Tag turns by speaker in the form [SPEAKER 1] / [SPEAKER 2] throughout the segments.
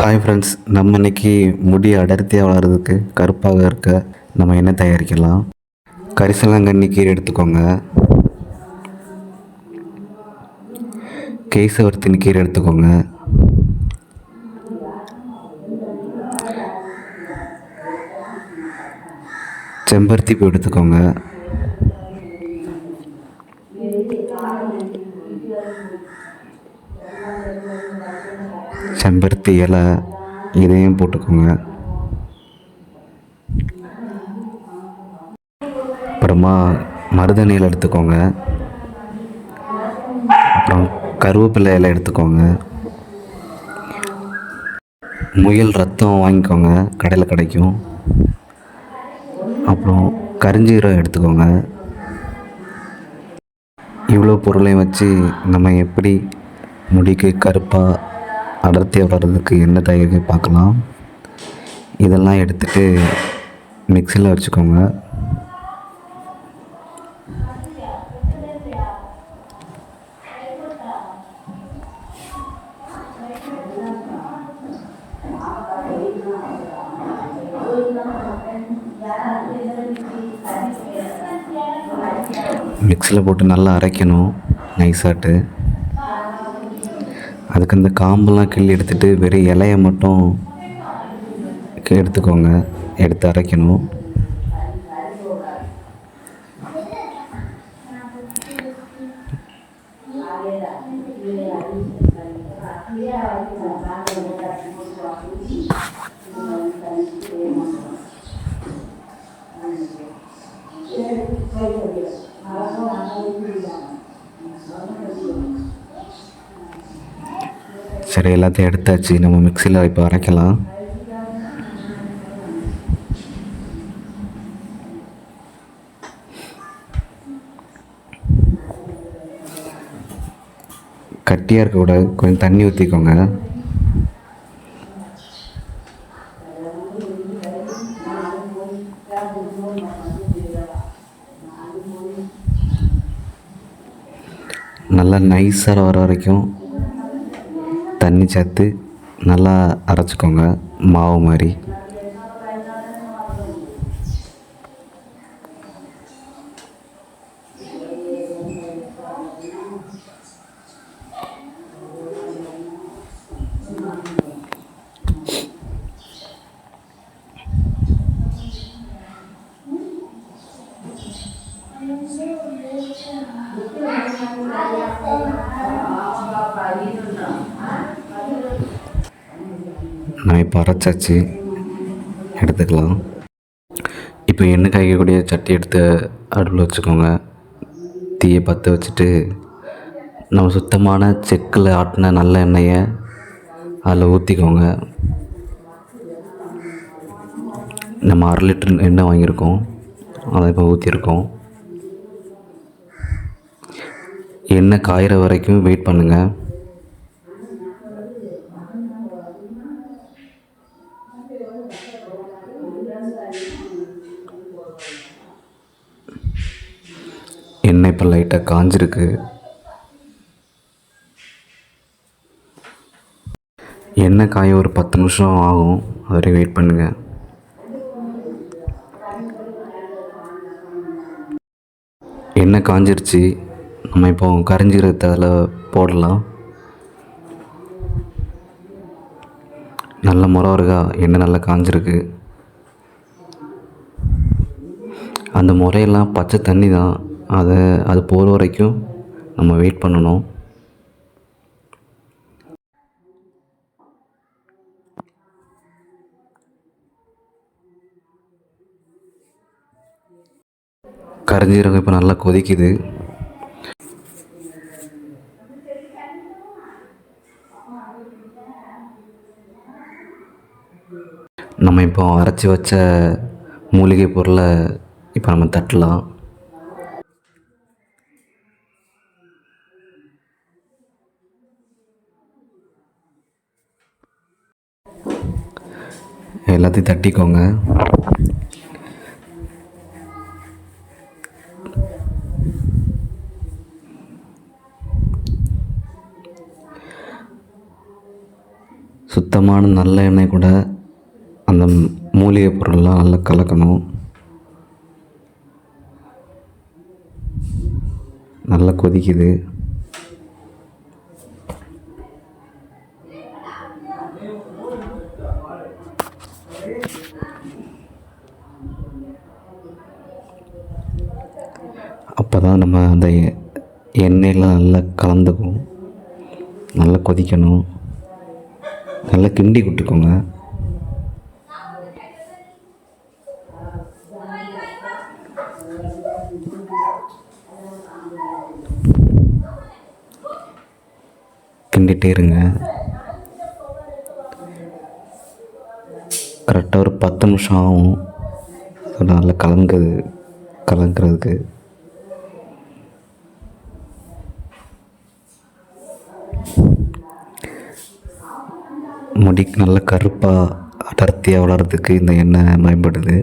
[SPEAKER 1] Hi friends நம்ம இன்னைக்கு முடி அடர்த்தியாக வளர்கிறதுக்கு கருப்பாக இருக்க நம்ம என்ன தயாரிக்கலாம். கரிசலாங்கண்ணி கீரை எடுத்துக்கோங்க. கேசவர்த்தினி கீரை எடுத்துக்கோங்க. செம்பருத்தி பூ எடுத்துக்கோங்க. செம்பருத்தி இலை இதையும் போட்டுக்கோங்க. அப்புறமா மருதாணி எடுத்துக்கோங்க. அப்புறம் கருவேப்பிலை இலை எடுத்துக்கோங்க. முயல் ரத்தம் வாங்கிக்கோங்க கடையில் கிடைக்கும். அப்புறம் கரிஞ்சீரம் எடுத்துக்கோங்க. இவ்வளோ பொருளையும் வச்சு நம்ம எப்படி முடிக்கு கருப்பாக அடர்த்தியாக வர்றதுக்கு என்ன தயாரிக்க பார்க்கலாம். இதெல்லாம் எடுத்துட்டு மிக்சியில் வச்சுக்கோங்க. மிக்சியில் போட்டு நல்லா அரைக்கணும். நைஸாட்டு அதுக்கு அந்த காம்பெல்லாம் கிள்ளி எடுத்துட்டு வெறும் இலைய மட்டும் எடுத்துக்கோங்க. எடுத்து அரைக்கணும். சரி எல்லாத்தையும் எடுத்தாச்சு. நம்ம மிக்சியில் இப்போ அரைக்கலாம். கட்டியாக இருக்கக்கூடாது கொஞ்சம் தண்ணி ஊற்றிக்கோங்க நல்லா நைஸாக வர வரைக்கும் தண்ணி சேர்த்து நல்லா அரைச்சிக்கோங்க. மாவு மாதிரி. நான் இப்போ அரைச்சாச்சு எடுத்துக்கலாம். இப்போ எண்ணெய் காய்க்கக்கூடிய சட்டி எடுத்து அடுப்பில் வச்சுக்கோங்க. தீயை பற்ற வச்சுட்டு நம்ம சுத்தமான செக்கில் ஆட்டின நல்ல எண்ணெயை அதில் ஊற்றிக்கோங்க. நம்ம அரை லிட்டர் எண்ணெய் வாங்கியிருக்கோம். அதை இப்போ ஊற்றிருக்கோம். எண்ணெய் காயிற வரைக்கும் வெயிட் பண்ணுங்கள் எண்ணெய் இப்போ லைட்டாக காஞ்சிருக்கு. எண்ணெய் காய ஒரு பத்து நிமிஷம் ஆகும். அது வெயிட் பண்ணுங்கள் எண்ணெய் காஞ்சிருச்சு? நம்ம இப்போ கரைஞ்சிரத்தை அதில் போடலாம். நல்ல முறை இருக்கா? எண்ணெய் நல்லா காஞ்சிருக்கு? அந்த முறையெல்லாம் பச்சை தண்ணி தான். அதை அது போகிற வரைக்கும் நம்ம வெயிட் பண்ணணும். கரிஞ்சீரகம் இப்போ நல்லா கொதிக்குது. நம்ம இப்போ அரைச்சி வச்ச மூலிகை பொருளை இப்போ நம்ம தட்டலாம். எல்லாத்தையும் தட்டிக்கோங்க. சுத்தமான நல்ல எண்ணெய் கூட அந்த மூலிகை பொருள்லாம் நல்லா கலக்கணும். நல்லா கொதிக்குது அப்போ தான் நம்ம அந்த எ- எண்ணெயெலாம் நல்லா கலந்துக்கும். நல்லா கொதிக்கணும். நல்லா கிண்டி விட்டுக்கோங்க. கிண்டிகிட்டே இருங்க. கரெக்டாக ஒரு பத்து நிமிஷம் ஆகும். நல்லா கலங்குது. கலங்குறதுக்கு. முடி நல்ல கருப்பாக அடர்த்தியாக வளர்கிறதுக்கு இந்த எண்ணெய் பயன்படுது.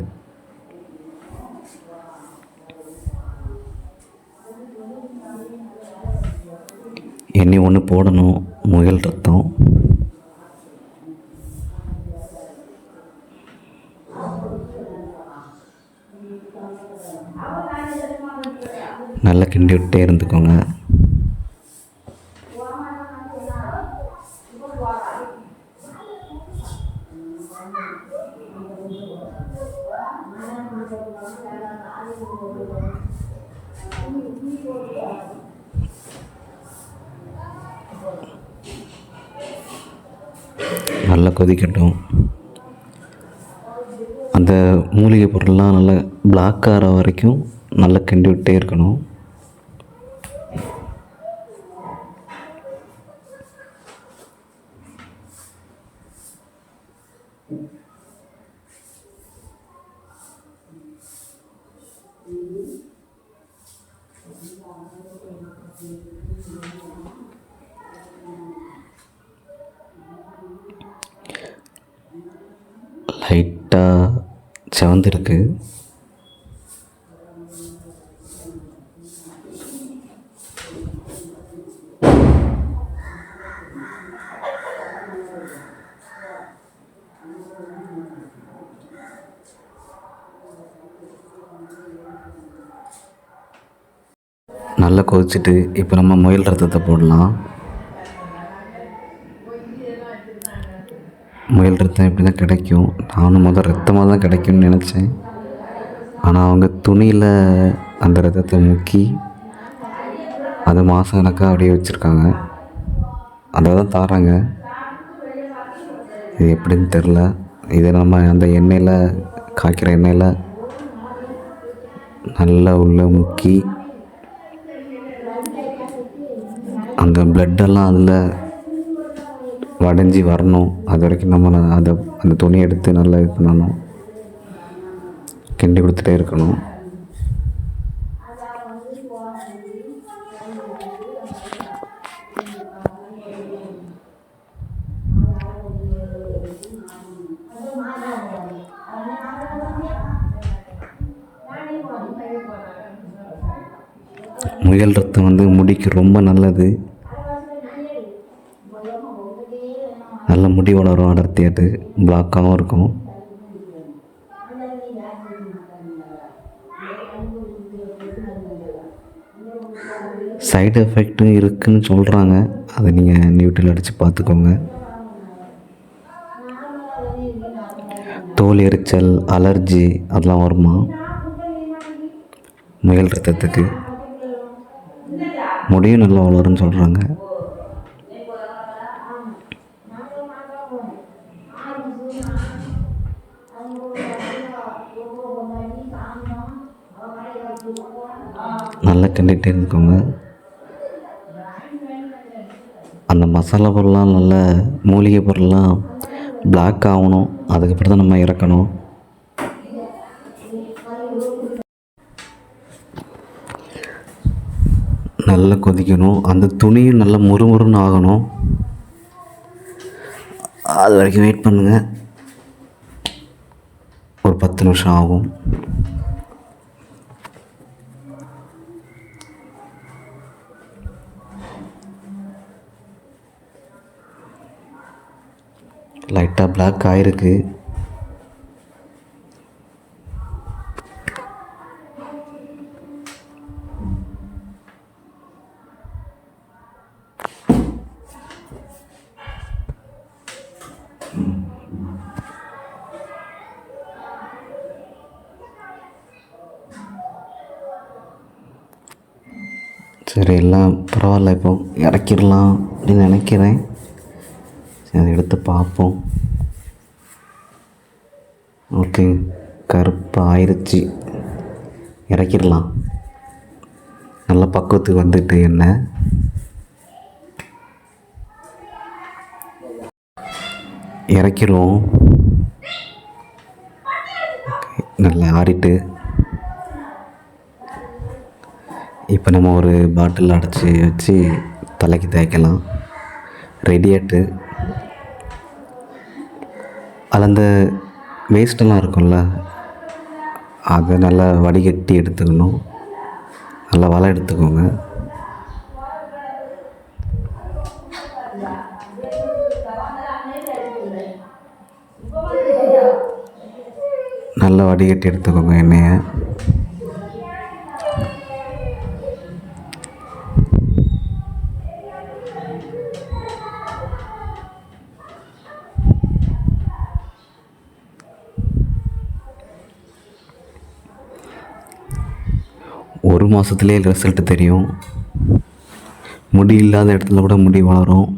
[SPEAKER 1] எண்ணெய் ஒன்று போடணும் முயல் ரத்தம். நல்லா கிண்டி விட்டே இருந்துக்கோங்க நல்லா கொதிக்கட்டும். அந்த மூலிகை பொருள்லாம் நல்லா பிளாக் ஆகிற வரைக்கும் நல்லா கிண்டி விட்டே இருக்கணும். லைட்டாக செவந்திருக்கு நல்லா கொதிச்சுட்டு இப்போ நம்ம முயல் ரத்தத்தை போடலாம். முயல் ரத்தம் இப்படி தான் கிடைக்கும். நானும் முதல் ரத்தமாக தான் கிடைக்கும்னு நினச்சேன். ஆனால் அவங்க துணியில் அந்த ரத்தத்தை முக்கி அதை மாதம் கணக்காக அப்படியே வச்சுருக்காங்க. அதை தான் தாராங்க. இது எப்படின்னு தெரில இதை நம்ம அந்த எண்ணெயில் காய்க்கிற எண்ணெயில் நல்லா உள்ளே முக்கி அந்த பிளட்டெல்லாம் அதில் வடைஞ்சி வரணும். அது வரைக்கும் நம்ம அதை அந்த துணியை எடுத்து நல்லா இது பண்ணணும். கிண்டி கொடுத்துட்டே இருக்கணும். முயல் ரத்தம் வந்து முடிக்கு ரொம்ப நல்லது. நல்ல முடி வளரும் அடர்த்தியாட்டு பிளாக்காகவும் இருக்கும். சைடு எஃபெக்ட்டும் இருக்குதுன்னு சொல்கிறாங்க அதை நீங்கள் நியூட்டில் அடித்து பார்த்துக்கோங்க. தோல் எரிச்சல் அலர்ஜி அதெல்லாம் வருமா? முயல் ரத்தத்துக்கு. முடியும் நல்லா வளரும்னு சொல்கிறாங்க நல்லா கிண்டிகிட்டே இருந்துக்கோங்க அந்த மசாலா பொருள்லாம் நல்ல மூலிகை பொருள்லாம் பிளாக் ஆகணும். அதுக்கப்புறம் தான் நம்ம இறக்கணும். நல்லா கொதிக்கணும். அந்த துணியும் நல்லா முறுமுறுன்னு ஆகணும். அது வரைக்கும் வெயிட் பண்ணுங்கள் ஒரு பத்து நிமிஷம் ஆகும். லைட்டாக பிளாக் ஆயிருக்கு. சரி எல்லாம் பரவாயில்ல இப்போ. இறக்கிடலாம் அப்படின்னு நினைக்கிறேன். எடுத்து பார்ப்போம். ஓகே கருப்பு ஆயிடுச்சு. இறக்கிடலாம். நல்ல பக்குவத்துக்கு வந்துட்டு என்ன? இறக்கிடுவோம். நல்லா ஆடிட்டு. இப்போ நம்ம ஒரு பாட்டில் அடைச்சி வச்சு தலைக்கு தேய்க்கலாம். ரெடியாட்டு அதில் அந்த வேஸ்ட்டெல்லாம் இருக்கும்ல அதை நல்லா வடிகட்டி எடுத்துக்கணும். நல்லா வலை எடுத்துக்கோங்க. நல்லா வடிகட்டி எடுத்துக்கோங்க எண்ணெயை. ஒரு மாதத்துலேயே ரிசல்ட் தெரியும். முடி இல்லாத இடத்துல கூட முடி வளரும்.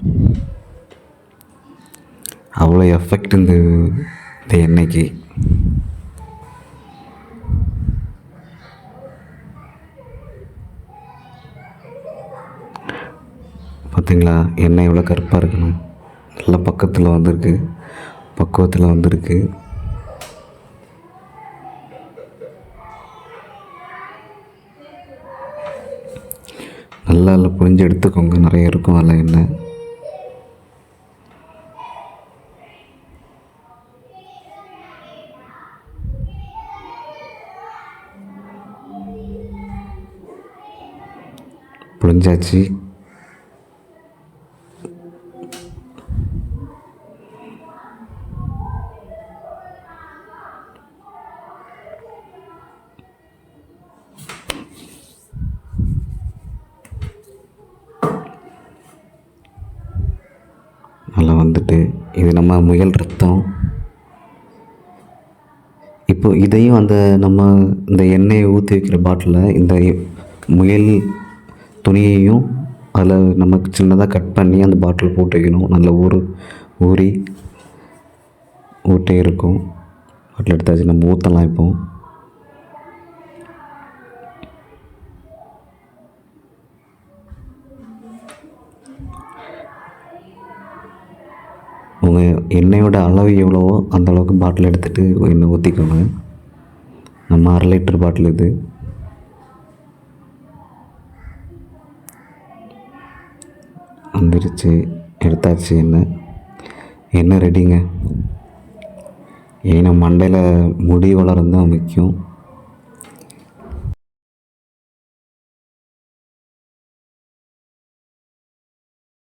[SPEAKER 1] அவ்வளோ எஃபெக்ட் இந்த இந்த எண்ணெய்க்கு. பார்த்தீங்களா எண்ணெய் எவ்வளோ கருப்பாக இருக்குன்னு நல்ல பக்கத்தில் வந்திருக்கு. பக்குவத்தில் வந்திருக்கு. நல்லா இல்லை புரிஞ்சு எடுத்துக்கோங்க. நிறைய இருக்கும் அதில் என்ன. புரிஞ்சாச்சு? இப்போ இதையும் அந்த நம்ம இந்த எண்ணெயை ஊற்றி வைக்கிற பாட்டிலில் இந்த முயல் துணியையும் அதில் நமக்கு சின்னதாக கட் பண்ணி அந்த பாட்டில் போட்டு வைக்கணும். நல்ல ஊறு ஊறி ஊட்டே இருக்கும். பாட்டில் எடுத்தாச்சு நம்ம ஊற்றலாம் இப்போ. உங்கள் எண்ணெயோட அளவு எவ்வளவோ அந்தளவுக்கு பாட்டில் எடுத்துகிட்டு எண்ணெய் ஊற்றிக்கோங்க நம்ம அரை லிட்டர் பாட்டில் இது. வந்துருச்சு. எடுத்தாச்சு எண்ணெய். எண்ணெய் ரெடிங்க ஏன்னா மண்டையில் முடி வளரம் தான் முக்கியம்.